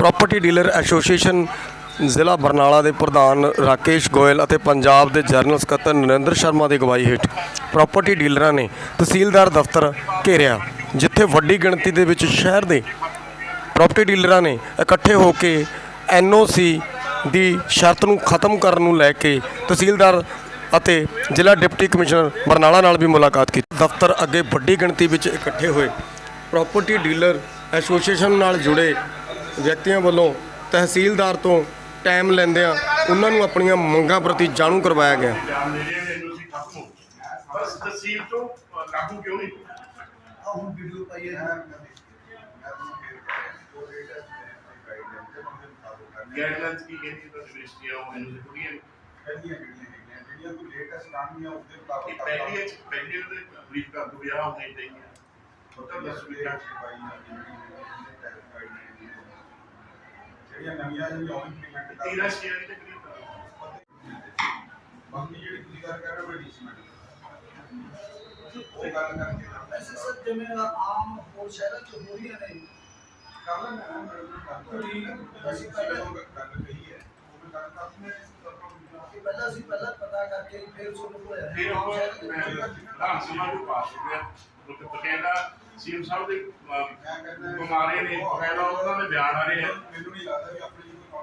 Property dealer association ਜ਼ਿਲ੍ਹਾ ਬਰਨਾਲਾ ਦੇ ਪ੍ਰਧਾਨ ਰਾਕੇਸ਼ ਗੋਇਲ ਅਤੇ ਪੰਜਾਬ ਦੇ ਜਨਰਲ ਸਕੱਤਰ ਨਰਿੰਦਰ ਸ਼ਰਮਾ ਦੀ ਅਗਵਾਈ ਹੇਠ ਪ੍ਰਾਪਰਟੀ ਡੀਲਰਾਂ ਨੇ ਤਹਿਸੀਲਦਾਰ ਦਫ਼ਤਰ ਘੇਰਿਆ, ਜਿੱਥੇ ਵੱਡੀ ਗਿਣਤੀ ਦੇ ਵਿੱਚ ਸ਼ਹਿਰ ਦੇ ਪ੍ਰਾਪਰਟੀ ਡੀਲਰਾਂ ਨੇ ਇਕੱਠੇ ਹੋ ਕੇ ਐਨਓਸੀ ਦੀ ਸ਼ਰਤ ਨੂੰ ਖਤਮ ਕਰਨ ਨੂੰ ਲੈ ਕੇ ਤਹਿਸੀਲਦਾਰ ਅਤੇ ਜ਼ਿਲ੍ਹਾ ਡਿਪਟੀ ਕਮਿਸ਼ਨਰ ਬਰਨਾਲਾ ਨਾਲ ਵੀ ਮੁਲਾਕਾਤ ਕੀਤੀ। ਦਫ਼ਤਰ ਅੱਗੇ ਵੱਡੀ ਗਿਣਤੀ ਵਿੱਚ ਇਕੱਠੇ ਹੋਏ ਪ੍ਰਾਪਰਟੀ ਡੀਲਰ ਐਸੋਸੀਏਸ਼ਨ ਨਾਲ ਜੁੜੇ ਵਿਅਕਤੀਆਂ ਵੱਲੋਂ ਤਹਿਸੀਲਦਾਰ ਤੋਂ ਟਾਈਮ ਲੈਂਦਿਆਂ ਉਹਨਾਂ ਨੂੰ ਆਪਣੀਆਂ ਮੰਗਾਂ ਪ੍ਰਤੀ ਜਾਣੂ ਕਰਵਾਇਆ ਗਿਆ। ਬਸ ਤਹਿਸੀਲ ਤੋਂ ਲਾਗੂ ਕਿਉਂ ਨਹੀਂ? ਹੁਣ ਵੀਡੀਓ ਪਾਈ ਨਾ ਗਾਈਡਲਾਈਨਸ ਕੀ ਕਹਿੰਦੀ ਆ ਉਹ ਜ਼ਰੂਰੀ ਹੈ। ਪਹਿਲੀਆਂ ਜਿਹੜੀਆਂ ਜਿਹੜੀਆਂ ਕੋਈ ਲੇਟੈਸਟ ਆਉਣਗੀਆਂ ਉਹਦੇ ਕਿ ਮੁਤਾਬਕ ਪਹਿਲੀ ਪਹਿਲੀ ਉਹਦੇ ਬਰੀਫ ਕਰ ਦੋ ਵਿਆਹ ਹੋਣੇ ਚਾਹੀਦੇ ਪਤਾ ਦੱਸ ਵੀ ਜਿਹੜੀਆਂ ਨਵੀਆਂ ਜਿਹੜੀਆਂ ਇੰਪਲੀਮੈਂਟ ਕਰ ਤੀਰਾ ਸ਼ੇਅਰ ਤੇ ਬਰੀਫ ਕਰ ਬਾਕੀ ਜਿਹੜੀ ਤੁਸੀਂ ਗੱਲ ਕਰ ਰਹੇ ਹੋ ਡੀਸੀਮੈਂਟ ਉਹ ਗੱਲ ਕਰਕੇ ਵੈਸੇ ਸਰ ਜਿਵੇਂ ਆਮ ਹੋਰ ਸ਼ਹਿਰਾਂ 'ਚ ਹੋ ਰਹੀਆਂ ਨੇ ਕਰ ਲੈਣਾ ਨਾਲ ਗੱਲ ਕਰੀ ਅਸੀਂ ਪਹਿਲਾਂ ਗੱਲ ਕਹੀ ਹੈ ਉਹ ਮੈਂ ਗੱਲ ਕਰਦੀ ਹਾਂ ਕਿ ਪਹਿਲਾਂ ਅਸੀਂ ਪਹਿਲਾਂ ਪਤਾ ਕਰਕੇ ਫਿਰ ਤੁਹਾਨੂੰ ਆਏ ਫਿਰ ਉਹ ਵਿਧਾਨ ਸਭਾ ਨੂੰ ਪਾਸ ਹੋ। ਗਿਆ ਉਹ ਬਕਾਇਦਾ ਸੀਐਮ ਸਾਹਿਬ ਦੇ ਬਿਮਾਰੀ ਨੇ ਬਕਾਇਦਾ ਉਹਨਾਂ ਦੇ ਬਿਆਨ ਆ ਰਹੇ। ਆ ਮੈਨੂੰ ਨਹੀਂ ਲੱਗਦਾ।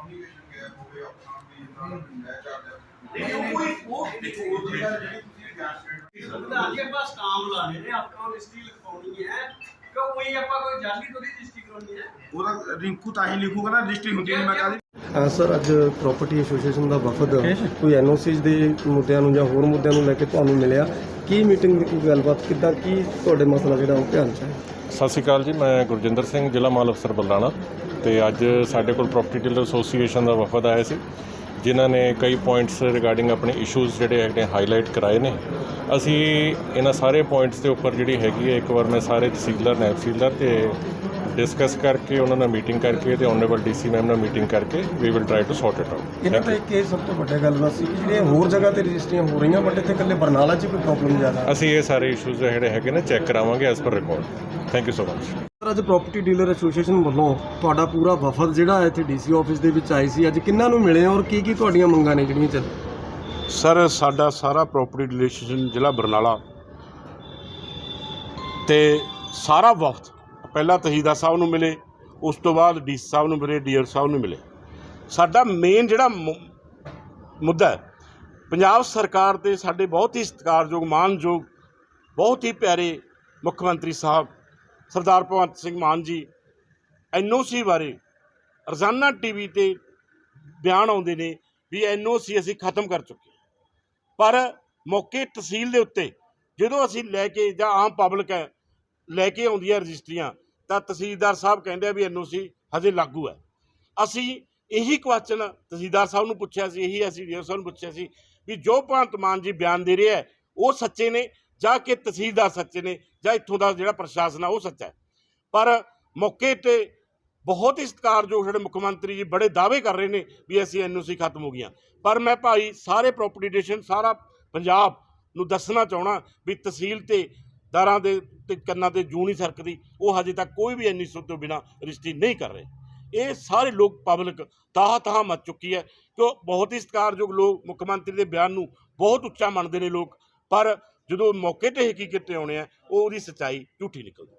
ਕਮਿਊਨੀਕੇਸ਼ਨ ਗੈਪ ਹੋਵੇ ਆਪਣਾ ਵੀ ਇੰਨਾ ਮੈਂ ਚਾਹਦਾ ਇਹ ਕੋਈ ਉਹ ਦੇਖੋ ਉਹ ਜਿਹੜੀ ਜਿਹੜੀ ਤੁਸੀਂ ਬਿਆਨ ਸਟੇਟ ਅੱਜ ਆਪਾਂ ਸਟਾਮ ਲਾਣੇ ਨੇ ਆਪਾਂ ਰਜਿਸਟਰੀ ਲਿਖਵਾਉਣੀ ਹੈ ਕਿ ਕੋਈ ਆਪਾਂ ਕੋਈ ਜਾਲੀ ਥੋੜੀ ਰਜਿਸਟਰੀ ਕਰਾਉਣੀ ਹੈ? ਉਹਦਾ ਰਿੰਕੂ ਤਾਂ ਹੀ ਲਿਖੂਗਾ ਨਾ ਰਜਿਸਟਰੀ ਹੁੰਦੀ ਨਹੀਂ ਮੈਂ ਕਹਾਂ ਅ, ਸਰ ਅੱਜ ਪ੍ਰਾਪਰਟੀ ਐਸੋਸੀਏਸ਼ਨ ਦਾ ਵਫਦ ਕੋਈ ਐਨਓਸੀਜ਼ ਦੇ ਮੁੱਦਿਆਂ ਨੂੰ ਜਾਂ ਹੋਰ ਮੁੱਦਿਆਂ ਨੂੰ ਲੈ ਕੇ ਤੁਹਾਨੂੰ ਮਿਲਿਆ? ਕੀ ਮੀਟਿੰਗ ਦੀ ਕੀ ਗੱਲਬਾਤ ਕਿੱਦਾਂ ਕੀ ਤੁਹਾਡੇ ਮਸਲਾ ਜਿਹੜਾ ਉਹ ਧਿਆਨ ਚ ਹੈ? ਸਤਿ ਸ਼੍ਰੀ ਅਕਾਲ ਜੀ ਮੈਂ ਗੁਰਜਿੰਦਰ ਸਿੰਘ ਜ਼ਿਲ੍ਹਾ ਮਾਲ ਅਫਸਰ ਬਲਰਾਣਾ। ਤੇ ਅੱਜ ਸਾਡੇ ਕੋਲ ਪ੍ਰਾਪਰਟੀ ਡੀਲਰ ਐਸੋਸੀਏਸ਼ਨ ਦਾ ਵਫਦ ਆਇਆ ਸੀ ਜਿਨ੍ਹਾਂ ਨੇ ਕਈ ਪੁਆਇੰਟਸ ਰਿਗਾਰਡਿੰਗ ਆਪਣੇ ਇਸ਼ੂਜ਼ ਜਿਹੜੇ ਹੈਗੇ ਹਾਈਲਾਈਟ ਕਰਾਏ ਨੇ। ਅਸੀਂ ਇਹਨਾਂ ਸਾਰੇ ਪੁਆਇੰਟਸ ਦੇ ਉੱਪਰ ਜਿਹੜੀ ਹੈਗੀ ਹੈ ਇੱਕ ਵਾਰ ਮੈਂ ਸਾਰੇ ਤਹਿਸੀਲਦਾਰ ਨਾਇਬ ਤਹਿਸੀਲਦਾਰ ਤੇ ਡਿਸਕਸ ਕਰਕੇ ਉਹਨਾਂ ਨਾਲ ਮੀਟਿੰਗ ਕਰਕੇ ਤੇ ਆਨਰੇਬਲ ਡੀਸੀ ਮੈਮ ਨਾਲ ਮੀਟਿੰਗ ਕਰਕੇ we will try to sort it ਇਹਨਾਂ ਆਊਟ ਤਾਂ ਇੱਕ ਇਹ ਸਭ ਤੋਂ ਵੱਡੀ ਗੱਲਬਾਤ ਸੀ ਕਿ ਜਿਹੜੀਆਂ ਹੋਰ ਜਗ੍ਹਾ ਤੇ ਰਜਿਸਟਰੀਆਂ ਹੋ ਰਹੀਆਂ ਬਟ ਇੱਥੇ ਇਕੱਲੇ ਬਰਨਾਲਾ 'ਚ ਕੋਈ ਪ੍ਰੋਬਲਮ ਜ਼ਿਆਦਾ। ਅਸੀਂ ਇਹ ਸਾਰੇ ਇਸ਼ੂਜ਼ ਜਿਹੜੇ ਹੈਗੇ ਨੇ ਚੈੱਕ ਕਰਾਵਾਂਗੇ as per record thank you so much ਅੱਜ ਪ੍ਰਾਪਰਟੀ ਡੀਲਰ ਐਸੋਸੀਏਸ਼ਨ ਵੱਲੋਂ ਤੁਹਾਡਾ ਪੂਰਾ ਵਫਦ ਜਿਹੜਾ ਇੱਥੇ ਡੀਸੀ ਆਫਿਸ ਦੇ ਵਿੱਚ ਆਈ ਸੀ, ਅੱਜ ਕਿੰਨਾਂ ਨੂੰ ਮਿਲੇ ਔਰ ਕੀ ਕੀ ਤੁਹਾਡੀਆਂ ਮੰਗਾਂ ਨੇ ਜਿਹੜੀਆਂ ਚੱਲ ਸਰ, ਸਾਡਾ ਸਾਰਾ ਪ੍ਰੋਪਰਟੀ ਰਿਲੇਸ਼ਨ ਜ਼ਿਲ੍ਹਾ ਬਰਨਾਲਾ ਤੇ ਸਾਰਾ ਵਕਤ ਪਹਿਲਾਂ ਤਹਿਸੀਲਦਾਰ ਸਾਹਿਬ ਨੂੰ ਮਿਲੇ, ਉਸ ਤੋਂ ਬਾਅਦ ਡੀਸੀ ਸਾਹਿਬ ਨੂੰ ਮਿਲੇ ਡੀਆਰ ਸਾਹਿਬ ਨੂੰ ਮਿਲੇ। ਸਾਡਾ ਮੇਨ ਜਿਹੜਾ ਮੁੱਦਾ ਹੈ, ਪੰਜਾਬ ਸਰਕਾਰ ਤੇ ਸਾਡੇ ਬਹੁਤ ਹੀ ਸਤਿਕਾਰਯੋਗ, ਮਾਨਯੋਗ, ਬਹੁਤ ਹੀ ਪਿਆਰੇ ਮੁੱਖ ਮੰਤਰੀ ਸਾਹਿਬ ਸਰਦਾਰ ਭਗਵੰਤ ਸਿੰਘ ਮਾਨ ਜੀ ਐਨਓਸੀ ਬਾਰੇ ਰੋਜ਼ਾਨਾ ਟੀਵੀ ਤੇ ਬਿਆਨ ਆਉਂਦੇ ਨੇ ਵੀ ਐਨਓਸੀ ਅਸੀਂ ਖਤਮ ਕਰ ਚੁੱਕੇ ਪਰ ਮੌਕੇ ਤਹਿਸੀਲ ਦੇ ਉੱਤੇ ਜਦੋਂ ਅਸੀਂ ਲੈ ਕੇ ਜਾਂ ਆਮ ਪਬਲਿਕ ਹੈ, ਲੈ ਕੇ ਆਉਂਦੀ ਹੈ ਰਜਿਸਟਰੀਆਂ, ਤਾਂ ਤਹਿਸੀਲਦਾਰ ਸਾਹਿਬ ਕਹਿੰਦੇ ਆ ਵੀ ਐਨਓਸੀ ਹਜੇ ਲਾਗੂ ਹੈ। ਅਸੀਂ ਇਹੀ ਕੁਐਸਚਨ ਤਹਿਸੀਲਦਾਰ ਸਾਹਿਬ ਨੂੰ ਪੁੱਛਿਆ ਸੀ, ਇਹੀ ਅਸੀਂ ਡੀਓ ਸਾਹਿਬ ਨੂੰ ਪੁੱਛਿਆ ਸੀ ਵੀ ਜੋ ਭਗਵੰਤ ਮਾਨ ਜੀ ਬਿਆਨ ਦੇ ਰਿਹਾ ਉਹ ਸੱਚੇ ਨੇ ਜਾਂ ਕਿ ਤਹਿਸੀਲਦਾਰ ਸੱਚੇ ਨੇ ਜਾਂ ਇੱਥੋਂ ਦਾ ਜਿਹੜਾ ਪ੍ਰਸ਼ਾਸਨ ਆ, ਉਹ ਸੱਚਾ ਹੈ। ਪਰ ਮੌਕੇ ਤੇ ਬਹੁਤ ਹੀ ਸਤਿਕਾਰਯੋਗ ਸਾਡੇ ਮੁੱਖ ਮੰਤਰੀ ਜੀ ਬੜੇ ਦਾਅਵੇ ਕਰ ਰਹੇ ਨੇ ਵੀ ਅਸੀਂ ਐਨਓਸੀ ਖਤਮ ਹੋ ਗਈਆਂ। ਪਰ ਮੈਂ ਭਾਈ ਸਾਰੇ ਪ੍ਰੋਪਰਟੀ ਡਿਸ਼ਨ ਸਾਰਾ ਪੰਜਾਬ ਨੂੰ ਦੱਸਣਾ ਚਾਹਣਾ ਵੀ ਤਹਿਸੀਲ ਤੇ ਦਾਰਾਂ ਦੇ ਤੇ ਕੰਨਾਂ ਤੇ ਜੂੰ ਨਹੀਂ ਸਰਕਦੀ, ਉਹ ਹਜੇ ਤੱਕ ਕੋਈ ਵੀ ਐਨਓਸੀ ਤੋਂ ਬਿਨਾ ਰਜਿਸਟਰੀ ਨਹੀਂ ਕਰ ਰਹੇ। ਇਹ ਸਾਰੇ ਲੋਕ ਪਬਲਿਕ ਤਾਹ ਤਾਹ ਮਚ ਚੁੱਕੀ ਹੈ। ਕਿ ਬਹੁਤ ਹੀ ਸਤਿਕਾਰਯੋਗ ਲੋਕ ਮੁੱਖ ਮੰਤਰੀ ਦੇ ਬਿਆਨ ਨੂੰ ਬਹੁਤ ਉੱਚਾ ਮੰਨਦੇ ਨੇ ਲੋਕ। ਪਰ ਜਦੋਂ ਮੌਕੇ ਤੇ ਹਕੀਕਤ ਤੇ ਆਉਣੇ ਆ ਉਹ ਉਹਦੀ ਸੱਚਾਈ ਝੂਠੀ ਨਿਕਲਦੀ।